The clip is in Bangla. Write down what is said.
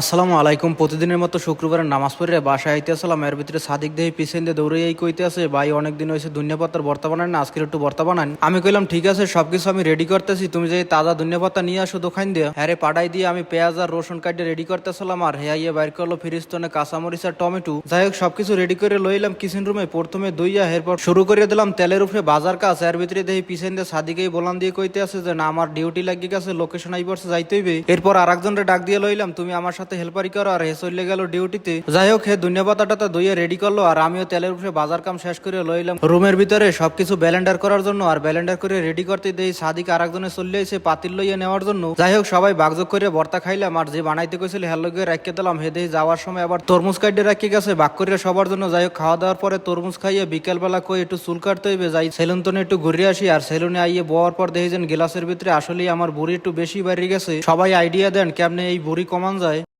আসসালামু আলাইকুম। প্রতিদিনের মতো শুক্রবারের নামাজ পড়ে বাসায় আইতে আসলাম। এর ভিতরে সাদিক দেহি পিছন দিয়ে দৌড়ে এই কইতে আছে ভাই, অনেকদিন হয়েছে দুনিয়া পাতার ভর্তা বানান না, আজকের একটু ভর্তা বানান আমি কইলাম, ঠিক আছে, সবকিছু আমি রেডি করতেছি, তুমি যে তাজা দুনিয়া পাতা নিয়ে আসো দোকান দিয়ে হ্যাঁ পাড়াই দিয়ে আমি পেঁয়াজ আর রসুন কাটিয়ে রেডি করতে করতেছিলাম, আর হ্যাঁ ইয়ে বাইর করল ফিরিস্তনে কাঁচামরিচ আর টমেটো। যাই হোক, সবকিছু রেডি করে লইলাম কিচেন রুমে প্রথমে দইয়া এরপর শুরু করে দিলাম তেলের উপরে বাজার কাজ। এর ভিতরে দেখি পিছন দিয়ে সাদিকেই বলান দিয়ে কইতে আছে যে, না, আমার ডিউটি লাগিয়ে গেছে লোকেশন আই পড়ছে যাইতে হইবে। এরপর আর ডাক দিয়ে লইলাম, তুমি আমার সাথে হেল্পারি করো আর হে চলে গেল ডিউটিতে। যাই হোক হে দুনিয়া পাতাটা তো দইয়ে রেডি করল আর আমিও তেলের উপরে বাজার কাম শেষ করে লইলাম। রুমের ভিতরে সবকিছু ব্যালেন্ডার করার জন্য আর ব্যালেন্ডার করে রেডি করতে দেই সাদিক আর একজনে চলে এসে পাতিল লইয়ে নেওয়ার জন্য। যাই হোক সবাই বাগযোগ করে ভর্তা খাইলাম আর যে বানাইতে কইছিল হ্যালো গিয়ে রাখিয়ে দিলাম। হে দেই, যাওয়ার সময় আবার তরমুজ কাটে রাখি গেছে, বাক করে সবার জন্য যাই হোক খাওয়া দাওয়ার পরে তরমুজ খাইয়ে বিকেলবেলা কই একটু চুল কাটতে হইবে, যাই সেলুন তো একটু ঘুরে আসি আর সেলুনে আইয়ে বওয়ার পর দেখি যেন গিলাসের ভিতরে আসলেই আমার বুড়ি একটু বেশি বাইরে গেছে। সবাই আইডিয়া দেন কেমনে এই বুড়ি কমান যায়।